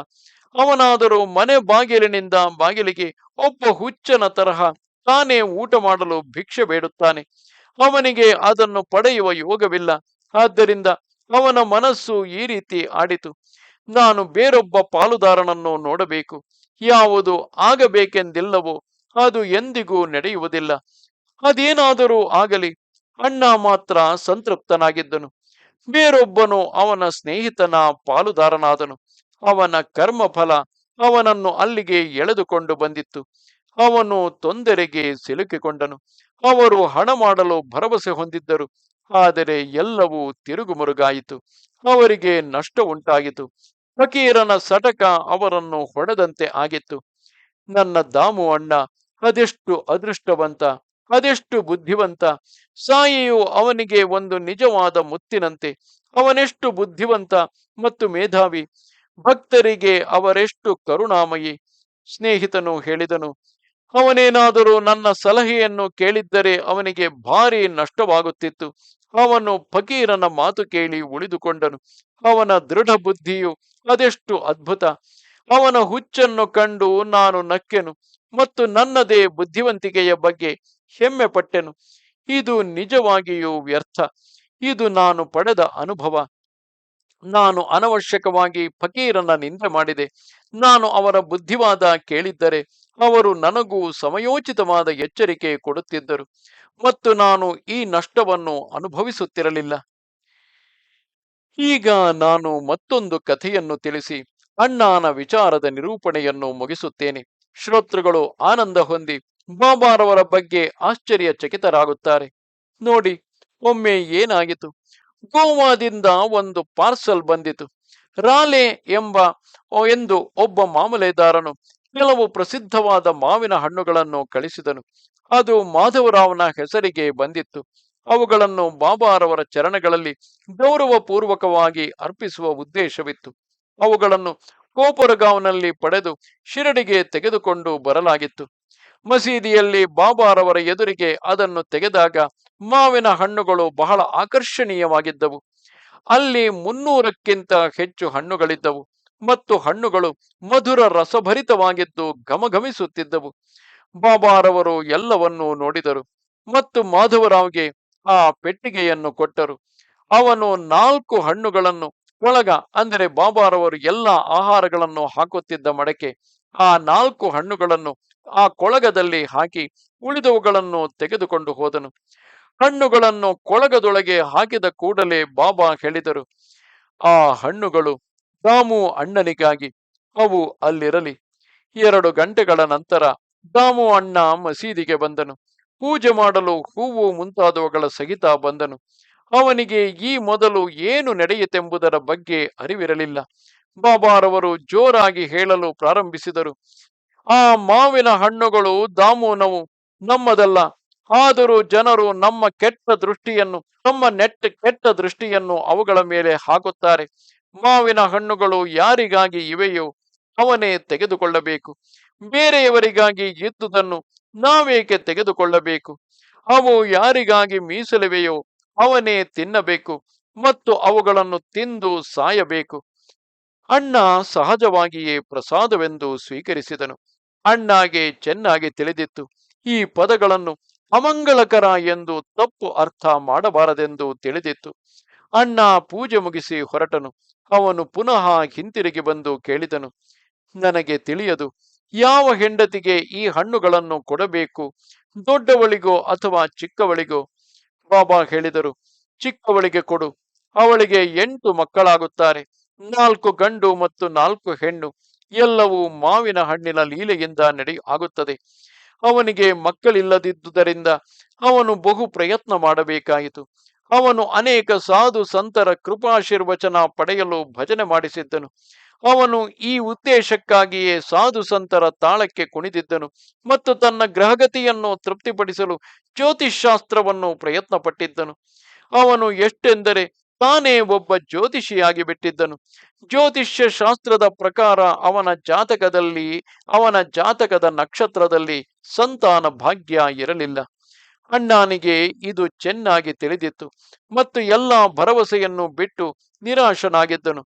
ಅವನಾದರೂ ಮನೆ ಬಾಗಿಲಿನಿಂದ ಬಾಗಿಲಿಗೆ ಒಬ್ಬ ಹುಚ್ಚನ ತರಹ ತಾನೇ ಊಟ ಮಾಡಲು ಭಿಕ್ಷೆ ಬೇಡುತ್ತಾನೆ. ಅವನಿಗೆ ಅದನ್ನು ಪಡೆಯುವ ಯೋಗವಿಲ್ಲ. ಆದ್ದರಿಂದ ಅವನ ಮನಸ್ಸು ಈ ರೀತಿ ಆಡಿತು. ನಾನು ಬೇರೊಬ್ಬ ಪಾಲುದಾರನನ್ನು ನೋಡಬೇಕು. ಯಾವುದು ಆಗಬೇಕೆಂದಿಲ್ಲವೋ ಅದು ಎಂದಿಗೂ ನಡೆಯುವುದಿಲ್ಲ. ಅದೇನಾದರೂ ಆಗಲಿ, ಅಣ್ಣ ಮಾತ್ರ ಸಂತೃಪ್ತನಾಗಿದ್ದನು. ಬೇರೊಬ್ಬನು ಅವನ ಸ್ನೇಹಿತನ ಪಾಲುದಾರನಾದನು. ಅವನ ಕರ್ಮಫಲ ಅವನನ್ನು ಅಲ್ಲಿಗೆ ಎಳೆದುಕೊಂಡು ಬಂದಿತ್ತು. ಅವನು ತೊಂದರೆಗೆ ಸಿಲುಕಿಕೊಂಡನು. ಅವರು ಹಣ ಮಾಡಲು ಭರವಸೆ ಹೊಂದಿದ್ದರು. ಆದರೆ ಎಲ್ಲವೂ ತಿರುಗುಮುರುಗಾಯಿತು. ಅವರಿಗೆ ನಷ್ಟ ಉಂಟಾಗಿತು ಫಕೀರನ ಸಟಕ ಅವರನ್ನು ಹೊಡೆದಂತೆ ಆಗಿತ್ತು. ನನ್ನ ದಾಮು ಅಣ್ಣ ಅದೆಷ್ಟು ಅದೃಷ್ಟವಂತ, ಅದೆಷ್ಟು ಬುದ್ಧಿವಂತ. ಸಾಯಿಯು ಅವನಿಗೆ ಒಂದು ನಿಜವಾದ ಮುತ್ತಿನಂತೆ. ಅವನೆಷ್ಟು ಬುದ್ಧಿವಂತ ಮತ್ತು ಮೇಧಾವಿ. ಭಕ್ತರಿಗೆ ಅವರೆಷ್ಟು ಕರುಣಾಮಯಿ. ಸ್ನೇಹಿತನು ಹೇಳಿದನು, ಅವನೇನಾದರೂ ನನ್ನ ಸಲಹೆಯನ್ನು ಕೇಳಿದ್ದರೆ ಅವನಿಗೆ ಭಾರಿ ನಷ್ಟವಾಗುತ್ತಿತ್ತು. ಅವನು ಫಕೀರನ ಮಾತು ಕೇಳಿ ಉಳಿದುಕೊಂಡನು. ಅವನ ದೃಢ ಬುದ್ಧಿಯು ಅದೆಷ್ಟು ಅದ್ಭುತ. ಅವನ ಹುಚ್ಚನ್ನು ಕಂಡು ನಾನು ನಕ್ಕೆನು. ಮತ್ತು ನನ್ನದೇ ಬುದ್ಧಿವಂತಿಕೆಯ ಬಗ್ಗೆ ಹೆಮ್ಮೆ ಪಟ್ಟೆನು ಇದು ನಿಜವಾಗಿಯೂ ವ್ಯರ್ಥ. ಇದು ನಾನು ಪಡೆದ ಅನುಭವ. ನಾನು ಅನವಶ್ಯಕವಾಗಿ ಫಕೀರನ ನಿಂದೆ ಮಾಡಿದೆ. ನಾನು ಅವರ ಬುದ್ಧಿವಾದ ಕೇಳಿದ್ದರೆ ಅವರು ನನಗೂ ಸಮಯೋಚಿತವಾದ ಎಚ್ಚರಿಕೆ ಕೊಡುತ್ತಿದ್ದರು. ಮತ್ತು ನಾನು ಈ ನಷ್ಟವನ್ನು ಅನುಭವಿಸುತ್ತಿರಲಿಲ್ಲ. ಈಗ ನಾನು ಮತ್ತೊಂದು ಕಥೆಯನ್ನು ತಿಳಿಸಿ ಅಣ್ಣನ ವಿಚಾರದ ನಿರೂಪಣೆಯನ್ನು ಮುಗಿಸುತ್ತೇನೆ. ಶ್ರೋತೃಗಳು ಆನಂದ ಹೊಂದಿ ಬಾಬಾರವರ ಬಗ್ಗೆ ಆಶ್ಚರ್ಯಚಕಿತರಾಗುತ್ತಾರೆ. ನೋಡಿ, ಒಮ್ಮೆ ಏನಾಗಿತು? ಗೋವಾದಿಂದ ಒಂದು ಪಾರ್ಸಲ್ ಬಂದಿತು. ರಾಲೆ ಎಂಬ ಎಂದು ಒಬ್ಬ ಮಾಮಲೆದಾರನು ಕೆಲವು ಪ್ರಸಿದ್ಧವಾದ ಮಾವಿನ ಹಣ್ಣುಗಳನ್ನು ಕಳಿಸಿದನು. ಅದು ಮಾಧವರಾವ್ನ ಹೆಸರಿಗೆ ಬಂದಿತ್ತು. ಅವುಗಳನ್ನು ಬಾಬಾರವರ ಚರಣಗಳಲ್ಲಿ ಗೌರವಪೂರ್ವಕವಾಗಿ ಅರ್ಪಿಸುವ ಉದ್ದೇಶವಿತ್ತು. ಅವುಗಳನ್ನು ಕೋಪರಗಾಂವ್ನಲ್ಲಿ ಪಡೆದು ಶಿರಡಿಗೆ ತೆಗೆದುಕೊಂಡು ಬರಲಾಗಿತ್ತು. ಮಸೀದಿಯಲ್ಲಿ ಬಾಬಾರವರ ಎದುರಿಗೆ ಅದನ್ನು ತೆಗೆದಾಗ ಮಾವಿನ ಹಣ್ಣುಗಳು ಬಹಳ ಆಕರ್ಷಣೀಯವಾಗಿದ್ದವು. ಅಲ್ಲಿ ಮುನ್ನೂರಕ್ಕಿಂತ ಹೆಚ್ಚು ಹಣ್ಣುಗಳಿದ್ದವು ಮತ್ತು ಹಣ್ಣುಗಳು ಮಧುರ ರಸಭರಿತವಾಗಿದ್ದು ಗಮಗಮಿಸುತ್ತಿದ್ದವು ಬಾಬಾರವರು ಎಲ್ಲವನ್ನೂ ನೋಡಿದರು ಮತ್ತು ಮಾಧವರಾವ್ಗೆ ಆ ಪೆಟ್ಟಿಗೆಯನ್ನು ಕೊಟ್ಟರು. ಅವನು ನಾಲ್ಕು ಹಣ್ಣುಗಳನ್ನು ಒಳಗ ಅಂದರೆ ಬಾಬಾರವರು ಎಲ್ಲ ಆಹಾರಗಳನ್ನು ಹಾಕುತ್ತಿದ್ದ ಮಡಕೆ ಆ ನಾಲ್ಕು ಹಣ್ಣುಗಳನ್ನು ಆ ಕೊಳಗದಲ್ಲಿ ಹಾಕಿ ಉಳಿದವುಗಳನ್ನು ತೆಗೆದುಕೊಂಡು ಹೋದನು. ಹಣ್ಣುಗಳನ್ನು ಕೊಳಗದೊಳಗೆ ಹಾಕಿದ ಕೂಡಲೇ ಬಾಬಾ ಹೇಳಿದರು, ಆ ಹಣ್ಣುಗಳು ದಾಮು ಅಣ್ಣನಿಗಾಗಿ, ಅವು ಅಲ್ಲಿರಲಿ. ಎರಡು ಗಂಟೆಗಳ ನಂತರ ದಾಮು ಅಣ್ಣ ಮಸೀದಿಗೆ ಬಂದನು. ಪೂಜೆ ಮಾಡಲು ಹೂವು ಮುಂತಾದವುಗಳ ಸಹಿತ ಬಂದನು. ಅವನಿಗೆ ಈ ಮೊದಲು ಏನು ನಡೆಯಿತೆಂಬುದರ ಬಗ್ಗೆ ಅರಿವಿರಲಿಲ್ಲ. ಬಾಬಾರವರು ಜೋರಾಗಿ ಹೇಳಲು ಪ್ರಾರಂಭಿಸಿದರು. ಆ ಮಾವಿನ ಹಣ್ಣುಗಳು ದಾಮೋನವು ನಮ್ಮದಲ್ಲ. ಆದರೂ ಜನರು ನಮ್ಮ ಕೆಟ್ಟ ದೃಷ್ಟಿಯನ್ನು, ನಮ್ಮ ನೆಟ್ಟ ಕೆಟ್ಟ ದೃಷ್ಟಿಯನ್ನು ಅವುಗಳ ಮೇಲೆ ಹಾಕುತ್ತಾರೆ. ಮಾವಿನ ಹಣ್ಣುಗಳು ಯಾರಿಗಾಗಿ ಇವೆಯೋ ಅವನೇ ತೆಗೆದುಕೊಳ್ಳಬೇಕು. ಬೇರೆಯವರಿಗಾಗಿ ಇದ್ದುದನ್ನು ನಾವೇಕೆ ತೆಗೆದುಕೊಳ್ಳಬೇಕು? ಅವು ಯಾರಿಗಾಗಿ ಮೀಸಲಿವೆಯೋ ಅವನೇ ತಿನ್ನಬೇಕು ಮತ್ತು ಅವುಗಳನ್ನು ತಿಂದು ಸಾಯಬೇಕು. ಅಣ್ಣ ಸಹಜವಾಗಿಯೇ ಪ್ರಸಾದವೆಂದು ಸ್ವೀಕರಿಸಿದನು. ಅಣ್ಣಾಗೆ ಚೆನ್ನಾಗಿ ತಿಳಿದಿತ್ತು. ಈ ಪದಗಳನ್ನು ಅಮಂಗಳಕರ ಎಂದು ತಪ್ಪು ಅರ್ಥ ಮಾಡಬಾರದೆಂದು ತಿಳಿದಿತ್ತು. ಅಣ್ಣ ಪೂಜೆ ಮುಗಿಸಿ ಹೊರಟನು. ಅವನು ಪುನಃ ಹಿಂತಿರುಗಿ ಬಂದು ಕೇಳಿದನು. ನನಗೆ ತಿಳಿಯದು, ಯಾವ ಹೆಂಡತಿಗೆ ಈ ಹಣ್ಣುಗಳನ್ನು ಕೊಡಬೇಕು, ದೊಡ್ಡವಳಿಗೋ ಅಥವಾ ಚಿಕ್ಕವಳಿಗೋ? ಬಾಬಾ ಹೇಳಿದರು, ಚಿಕ್ಕವಳಿಗೆ ಕೊಡು, ಅವಳಿಗೆ ಎಂಟು ಮಕ್ಕಳಾಗುತ್ತಾರೆ, ನಾಲ್ಕು ಗಂಡು ಮತ್ತು ನಾಲ್ಕು ಹೆಣ್ಣು, ಎಲ್ಲವೂ ಮಾವಿನ ಹಣ್ಣಿನ ಲೀಲೆಯಿಂದ ನಡೆ ಆಗುತ್ತದೆ. ಅವನಿಗೆ ಮಕ್ಕಳಿಲ್ಲದಿದ್ದುದರಿಂದ ಅವನು ಬಹು ಪ್ರಯತ್ನ ಮಾಡಬೇಕಾಯಿತು. ಅವನು ಅನೇಕ ಸಾಧು ಸಂತರ ಕೃಪಾಶೀರ್ವಚನ ಪಡೆಯಲು ಭಜನೆ ಮಾಡಿಸಿದ್ದನು. ಅವನು ಈ ಉದ್ದೇಶಕ್ಕಾಗಿಯೇ ಸಾಧು ಸಂತರ ತಾಳಕ್ಕೆ ಕುಣಿದಿದ್ದನು ಮತ್ತು ತನ್ನ ಗ್ರಹಗತಿಯನ್ನು ತೃಪ್ತಿಪಡಿಸಲು ಜ್ಯೋತಿಷಾಸ್ತ್ರವನ್ನು ಪ್ರಯತ್ನ ಪಟ್ಟಿದ್ದನು ಅವನು ಎಷ್ಟೆಂದರೆ ತಾನೇ ಒಬ್ಬ ಜ್ಯೋತಿಷಿಯಾಗಿ ಬಿಟ್ಟಿದ್ದನು. ಜ್ಯೋತಿಷ್ಯ ಶಾಸ್ತ್ರದ ಪ್ರಕಾರ ಅವನ ಜಾತಕದಲ್ಲಿ, ಅವನ ಜಾತಕದ ನಕ್ಷತ್ರದಲ್ಲಿ ಸಂತಾನ ಭಾಗ್ಯ ಇರಲಿಲ್ಲ. ಅಣ್ಣನಿಗೆ ಇದು ಚೆನ್ನಾಗಿ ತಿಳಿದಿತ್ತು ಮತ್ತು ಎಲ್ಲ ಭರವಸೆಯನ್ನು ಬಿಟ್ಟು ನಿರಾಶನಾಗಿದ್ದನು.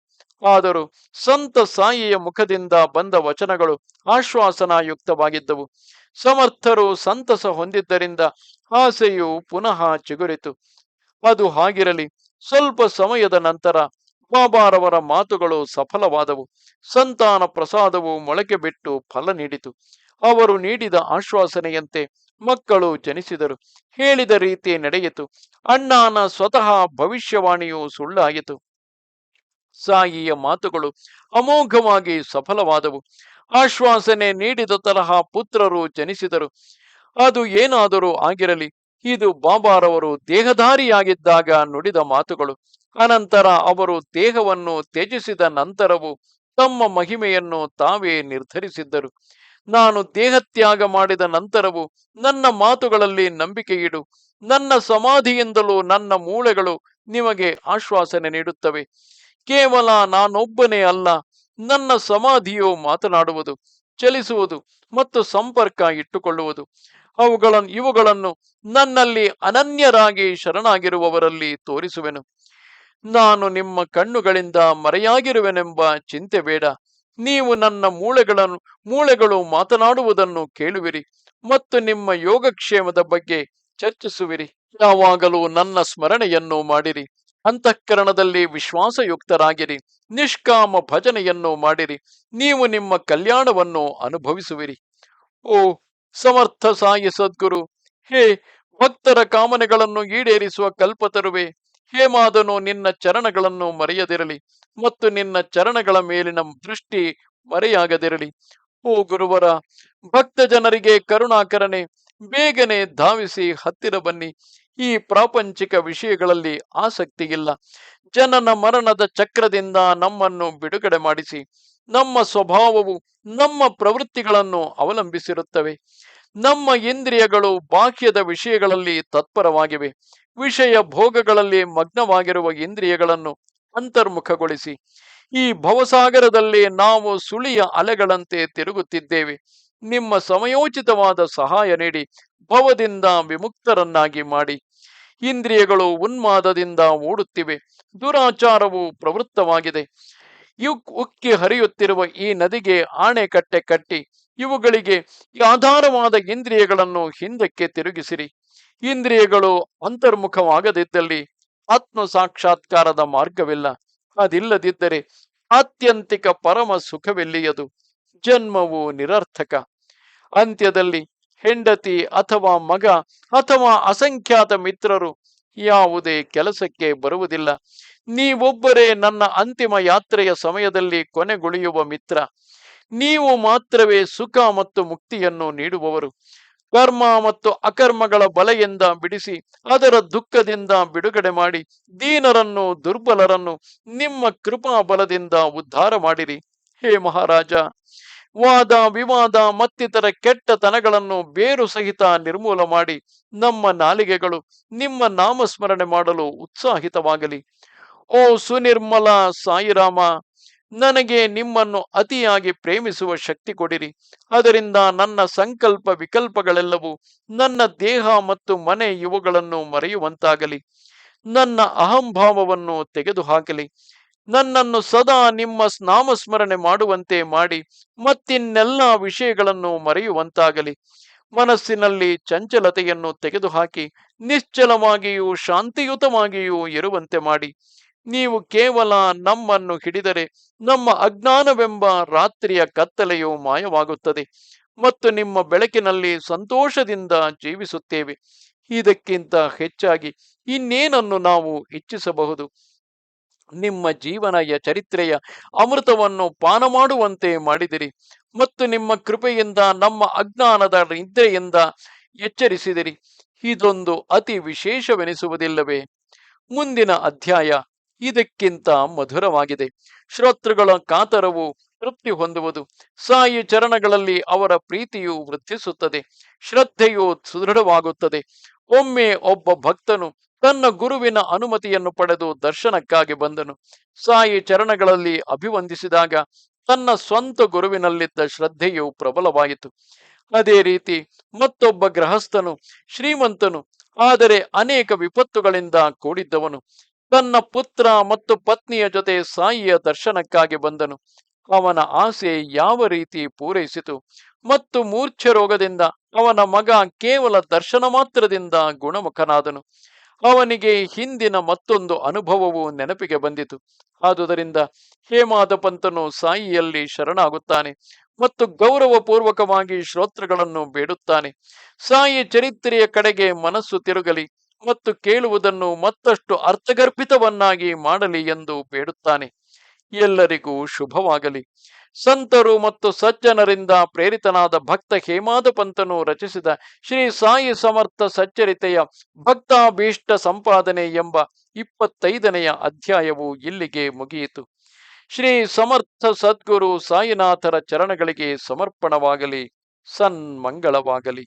ಆದರೂ ಸಂತ ಸಾಯಿಯ ಮುಖದಿಂದ ಬಂದ ವಚನಗಳು ಆಶ್ವಾಸನಾಯುಕ್ತವಾಗಿದ್ದವು. ಸಮರ್ಥರು ಸಂತಸ ಹೊಂದಿದ್ದರಿಂದ ಆಸೆಯು ಪುನಃ ಚಿಗುರಿತು. ಅದು ಹಾಗಿರಲಿ, ಸ್ವಲ್ಪ ಸಮಯದ ನಂತರ ಬಾಬಾರವರ ಮಾತುಗಳು ಸಫಲವಾದವು. ಸಂತಾನ ಪ್ರಸಾದವು ಮೊಳಕೆ ಬಿಟ್ಟು ಫಲ ನೀಡಿತು. ಅವರು ನೀಡಿದ ಆಶ್ವಾಸನೆಯಂತೆ ಮಕ್ಕಳು ಜನಿಸಿದರು. ಹೇಳಿದ ರೀತಿ ನಡೆಯಿತು. ಅಣ್ಣನ ಸ್ವತಃ ಭವಿಷ್ಯವಾಣಿಯು ಸುಳ್ಳಾಯಿತು. ಸಾಯಿಯ ಮಾತುಗಳು ಅಮೋಘವಾಗಿ ಸಫಲವಾದವು. ಆಶ್ವಾಸನೆ ನೀಡಿದ ತರಹ ಪುತ್ರರು ಜನಿಸಿದರು. ಅದು ಏನಾದರೂ ಆಗಿರಲಿ, ಇದು ಬಾಬಾರವರು ದೇಹಧಾರಿಯಾಗಿದ್ದಾಗ ನುಡಿದ ಮಾತುಗಳು. ಅನಂತರ ಅವರು ದೇಹವನ್ನು ತ್ಯಜಿಸಿದ ನಂತರವೂ ತಮ್ಮ ಮಹಿಮೆಯನ್ನು ತಾವೇ ನಿರ್ಧರಿಸಿದ್ದರು. ನಾನು ದೇಹತ್ಯಾಗ ಮಾಡಿದ ನಂತರವೂ ನನ್ನ ಮಾತುಗಳಲ್ಲಿ ನಂಬಿಕೆ ಇಡು ನನ್ನ ಸಮಾಧಿಯಿಂದಲೂ ನನ್ನ ಮೂಳೆಗಳು ನಿಮಗೆ ಆಶ್ವಾಸನೆ ನೀಡುತ್ತವೆ. ಕೇವಲ ನಾನೊಬ್ಬನೇ ಅಲ್ಲ, ನನ್ನ ಸಮಾಧಿಯು ಮಾತನಾಡುವುದು, ಚಲಿಸುವುದು ಮತ್ತು ಸಂಪರ್ಕ ಇಟ್ಟುಕೊಳ್ಳುವುದು. ಅವುಗಳನ್ನು ಇವುಗಳನ್ನು ನನ್ನಲ್ಲಿ ಅನನ್ಯರಾಗಿ ಶರಣಾಗಿರುವವರಲ್ಲಿ ತೋರಿಸುವೆನು. ನಾನು ನಿಮ್ಮ ಕಣ್ಣುಗಳಿಂದ ಮರೆಯಾಗಿರುವೆನೆಂಬ ಚಿಂತೆ ಬೇಡ. ನೀವು ನನ್ನ ಮೂಳೆಗಳನ್ನು, ಮೂಳೆಗಳು ಮಾತನಾಡುವುದನ್ನು ಕೇಳುವಿರಿ ಮತ್ತು ನಿಮ್ಮ ಯೋಗಕ್ಷೇಮದ ಬಗ್ಗೆ ಚರ್ಚಿಸುವಿರಿ. ಯಾವಾಗಲೂ ನನ್ನ ಸ್ಮರಣೆಯನ್ನು ಮಾಡಿರಿ. ಅಂತಃಕರಣದಲ್ಲಿ ವಿಶ್ವಾಸಯುಕ್ತರಾಗಿರಿ, ನಿಷ್ಕಾಮ ಭಜನೆಯನ್ನು ಮಾಡಿರಿ, ನೀವು ನಿಮ್ಮ ಕಲ್ಯಾಣವನ್ನು ಅನುಭವಿಸುವಿರಿ. ಓ ಸಮರ್ಥ ಸಾಯಿ ಸದ್ಗುರು, ಹೇ ಭಕ್ತರ ಕಾಮನೆಗಳನ್ನು ಈಡೇರಿಸುವ ಕಲ್ಪತರುವೆ ಹೇಮಾದನು ನಿನ್ನ ಚರಣಗಳನ್ನು ಮರೆಯದಿರಲಿ ಮತ್ತು ನಿನ್ನ ಚರಣಗಳ ಮೇಲಿನ ದೃಷ್ಟಿ ಮರೆಯಾಗದಿರಲಿ. ಓ ಗುರುವರ ಭಕ್ತ ಜನರಿಗೆ ಕರುಣಾಕರಣೆ, ಬೇಗನೆ ಧಾವಿಸಿ ಹತ್ತಿರ ಬನ್ನಿ ಈ ಪ್ರಾಪಂಚಿಕ ವಿಷಯಗಳಲ್ಲಿ ಆಸಕ್ತಿ ಇಲ್ಲ ಜನನ ಮರಣದ ಚಕ್ರದಿಂದ ನಮ್ಮನ್ನು ಬಿಡುಗಡೆ ಮಾಡಿಸಿ, ನಮ್ಮ ಸ್ವಭಾವವು ನಮ್ಮ ಪ್ರವೃತ್ತಿಗಳನ್ನು ಅವಲಂಬಿಸಿರುತ್ತವೆ. ನಮ್ಮ ಇಂದ್ರಿಯಗಳು ಬಾಹ್ಯದ ವಿಷಯಗಳಲ್ಲಿ ತತ್ಪರವಾಗಿವೆ. ವಿಷಯ ಭೋಗಗಳಲ್ಲಿ ಮಗ್ನವಾಗಿರುವ ಇಂದ್ರಿಯಗಳನ್ನು ಅಂತರ್ಮುಖಗೊಳಿಸಿ, ಈ ಭವಸಾಗರದಲ್ಲಿ ನಾವು ಸುಳಿಯ ಅಲೆಗಳಂತೆ ತಿರುಗುತ್ತಿದ್ದೇವೆ. ನಿಮ್ಮ ಸಮಯೋಚಿತವಾದ ಸಹಾಯ ನೀಡಿ, ಭವದಿಂದ ವಿಮುಕ್ತರನ್ನಾಗಿ ಮಾಡಿ. ಇಂದ್ರಿಯಗಳು ಉನ್ಮಾದದಿಂದ ಓಡುತ್ತಿವೆ. ದುರಾಚಾರವು ಪ್ರವೃತ್ತವಾಗಿದೆ. ಯುಕ್ ಉಕ್ಕಿ ಹರಿಯುತ್ತಿರುವ ಈ ನದಿಗೆ ಆಣೆಕಟ್ಟೆ ಕಟ್ಟಿ, ಇವುಗಳಿಗೆ ಆಧಾರವಾದ ಇಂದ್ರಿಯಗಳನ್ನು ಹಿಂದಕ್ಕೆ ತಿರುಗಿಸಿರಿ. ಇಂದ್ರಿಯಗಳು ಅಂತರ್ಮುಖವಾಗದಿದ್ದಲ್ಲಿ ಆತ್ಮ ಸಾಕ್ಷಾತ್ಕಾರದ ಮಾರ್ಗವಿಲ್ಲ. ಅದಿಲ್ಲದಿದ್ದರೆ ಆತ್ಯಂತಿಕ ಪರಮ ಸುಖವೆಲ್ಲಿಯದು. ಜನ್ಮವು ನಿರರ್ಥಕ. ಅಂತ್ಯದಲ್ಲಿ ಹೆಂಡತಿ ಅಥವಾ ಮಗ ಅಥವಾ ಅಸಂಖ್ಯಾತ ಮಿತ್ರರು ಯಾವುದೇ ಕೆಲಸಕ್ಕೆ ಬರುವುದಿಲ್ಲ. ನೀವೊಬ್ಬರೇ ನನ್ನ ಅಂತಿಮ ಯಾತ್ರೆಯ ಸಮಯದಲ್ಲಿ ಕೊನೆಗೊಳಿಯುವ ಮಿತ್ರ. ನೀವು ಮಾತ್ರವೇ ಸುಖ ಮತ್ತು ಮುಕ್ತಿಯನ್ನು ನೀಡುವವರು. ಕರ್ಮ ಮತ್ತು ಅಕರ್ಮಗಳ ಬಲೆಯಿಂದ ಬಿಡಿಸಿ ಅದರ ದುಃಖದಿಂದ ಬಿಡುಗಡೆ ಮಾಡಿ ದೀನರನ್ನು ದುರ್ಬಲರನ್ನು ನಿಮ್ಮ ಕೃಪಾ ಬಲದಿಂದ ಉದ್ಧಾರ ಮಾಡಿರಿ. ಹೇ ಮಹಾರಾಜ ವಾದ, ವಿವಾದ, ಮತ್ತಿತರ ಕೆಟ್ಟತನಗಳನ್ನು ಬೇರು ಸಹಿತ ನಿರ್ಮೂಲ ಮಾಡಿ ನಮ್ಮ ನಾಲಿಗೆಗಳು ನಿಮ್ಮ ನಾಮಸ್ಮರಣೆ ಮಾಡಲು ಉತ್ಸಾಹಿತವಾಗಲಿ. ಓ ಸುನಿರ್ಮಲ ಸಾಯಿರಾಮ, ನನಗೆ ನಿಮ್ಮನ್ನು ಅತಿಯಾಗಿ ಪ್ರೇಮಿಸುವ ಶಕ್ತಿ ಕೊಡಿರಿ. ಅದರಿಂದ ನನ್ನ ಸಂಕಲ್ಪ ವಿಕಲ್ಪಗಳೆಲ್ಲವೂ ನನ್ನ ದೇಹ ಮತ್ತು ಮನೆ ಇವುಗಳನ್ನು ಮರೆಯುವಂತಾಗಲಿ. ನನ್ನ ಅಹಂಭಾವವನ್ನು ತೆಗೆದುಹಾಕಲಿ. ನನ್ನನ್ನು ಸದಾ ನಿಮ್ಮ ನಾಮಸ್ಮರಣೆ ಮಾಡುವಂತೆ ಮಾಡಿ ಮತ್ತಿನ್ನೆಲ್ಲ ವಿಷಯಗಳನ್ನು ಮರೆಯುವಂತಾಗಲಿ. ಮನಸ್ಸಿನಲ್ಲಿ ಚಂಚಲತೆಯನ್ನು ತೆಗೆದುಹಾಕಿ ನಿಶ್ಚಲವಾಗಿಯೂ ಶಾಂತಿಯುತವಾಗಿಯೂ ಇರುವಂತೆ ಮಾಡಿ. ನೀವು ಕೇವಲ ನಮ್ಮನ್ನು ಹಿಡಿದರೆ ನಮ್ಮ ಅಜ್ಞಾನವೆಂಬ ರಾತ್ರಿಯ ಕತ್ತಲೆಯು ಮಾಯವಾಗುತ್ತದೆ ಮತ್ತು ನಿಮ್ಮ ಬೆಳಕಿನಲ್ಲಿ ಸಂತೋಷದಿಂದ ಜೀವಿಸುತ್ತೇವೆ. ಇದಕ್ಕಿಂತ ಹೆಚ್ಚಾಗಿ ಇನ್ನೇನನ್ನು ನಾವು ಇಚ್ಛಿಸಬಹುದು ನಿಮ್ಮ ಜೀವನಯ ಚರಿತ್ರೆಯ ಅಮೃತವನ್ನು ಪಾನ ಮಾಡುವಂತೆ ಮಾಡಿದಿರಿ ಮತ್ತು ನಿಮ್ಮ ಕೃಪೆಯಿಂದ, ನಮ್ಮ ಅಜ್ಞಾನದ ನಿದ್ರೆಯಿಂದ ಎಚ್ಚರಿಸಿದಿರಿ. ಇದೊಂದು ಅತಿ ವಿಶೇಷವೆನಿಸುವುದಿಲ್ಲವೇ? ಮುಂದಿನ ಅಧ್ಯಾಯ ಇದಕ್ಕಿಂತ ಮಧುರವಾಗಿದೆ. ಶ್ರೋತೃಗಳ ಕಾತರವು ತೃಪ್ತಿ ಹೊಂದುವುದು. ಸಾಯಿ ಚರಣಗಳಲ್ಲಿ ಅವರ ಪ್ರೀತಿಯು ವೃದ್ಧಿಸುತ್ತದೆ. ಶ್ರದ್ಧೆಯು ಸುದೃಢವಾಗುತ್ತದೆ. ಒಮ್ಮೆ ಒಬ್ಬ ಭಕ್ತನು ತನ್ನ ಗುರುವಿನ ಅನುಮತಿಯನ್ನು ಪಡೆದು ದರ್ಶನಕ್ಕಾಗಿ ಬಂದನು. ಸಾಯಿ ಚರಣಗಳಲ್ಲಿ ಅಭಿವಂದಿಸಿದಾಗ ತನ್ನ ಸ್ವಂತ ಗುರುವಿನಲ್ಲಿದ್ದ ಶ್ರದ್ಧೆಯು ಪ್ರಬಲವಾಯಿತು. ಅದೇ ರೀತಿ ಮತ್ತೊಬ್ಬ ಗೃಹಸ್ಥನು ಶ್ರೀಮಂತನು, ಆದರೆ ಅನೇಕ ವಿಪತ್ತುಗಳಿಂದ ಕೂಡಿದ್ದವನು. ತನ್ನ ಪುತ್ರ ಮತ್ತು ಪತ್ನಿಯ ಜೊತೆ ಸಾಯಿಯ ದರ್ಶನಕ್ಕಾಗಿ ಬಂದನು. ಅವನ ಆಸೆ ಯಾವ ರೀತಿ ಪೂರೈಸಿತು ಮತ್ತು ಮೂರ್ಛೆ ರೋಗದಿಂದ ಅವನ ಮಗ ಕೇವಲ ದರ್ಶನ ಮಾತ್ರದಿಂದ ಗುಣಮುಖನಾದನು. ಅವನಿಗೆ ಹಿಂದಿನ ಮತ್ತೊಂದು ಅನುಭವವು ನೆನಪಿಗೆ ಬಂದಿತು. ಆದುದರಿಂದ ಹೇಮಾದ ಪಂತನು ಸಾಯಿಯಲ್ಲಿ ಶರಣಾಗುತ್ತಾನೆ ಮತ್ತು ಗೌರವಪೂರ್ವಕವಾಗಿ ಶ್ರೋತ್ರಗಳನ್ನು ಬೇಡುತ್ತಾನೆ. ಸಾಯಿ ಚರಿತ್ರೆಯ ಕಡೆಗೆ ಮನಸ್ಸು ತಿರುಗಲಿ ಮತ್ತು ಕೇಳುವುದನ್ನು ಮತ್ತಷ್ಟು ಅರ್ಥಗರ್ಭಿತವನ್ನಾಗಿ ಮಾಡಲಿ ಎಂದು ಬೇಡುತ್ತಾನೆ. ಎಲ್ಲರಿಗೂ ಶುಭವಾಗಲಿ. ಸಂತರು ಮತ್ತು ಸಜ್ಜನರಿಂದ ಪ್ರೇರಿತನಾದ ಭಕ್ತ ಹೇಮಾದ ಪಂತನು ರಚಿಸಿದ ಶ್ರೀ ಸಾಯಿ ಸಮರ್ಥ ಸಚ್ಚರಿತೆಯ ಭಕ್ತಾಭೀಷ್ಟ ಸಂಪಾದನೆ ಎಂಬ ಇಪ್ಪತ್ತೈದನೆಯ ಅಧ್ಯಾಯವು ಇಲ್ಲಿಗೆ ಮುಗಿಯಿತು. ಶ್ರೀ ಸಮರ್ಥ ಸದ್ಗುರು ಸಾಯಿನಾಥರ ಚರಣಗಳಿಗೆ ಸಮರ್ಪಣವಾಗಲಿ, ಸನ್ಮಂಗಳವಾಗಲಿ.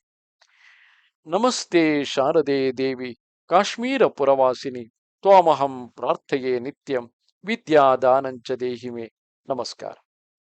ನಮಸ್ತೆ ಶಾರದೆ ದೇವಿ, ಕಾಶ್ಮೀರ ಪುರವಾಸಿನಿ, ತ್ವಾಮಹಂ ಪ್ರಾರ್ಥೆಯೇ ನಿತ್ಯಂ, ವಿದ್ಯಾದಾನಂಚ ದೇಹಿಮೆ. ನಮಸ್ಕಾರ.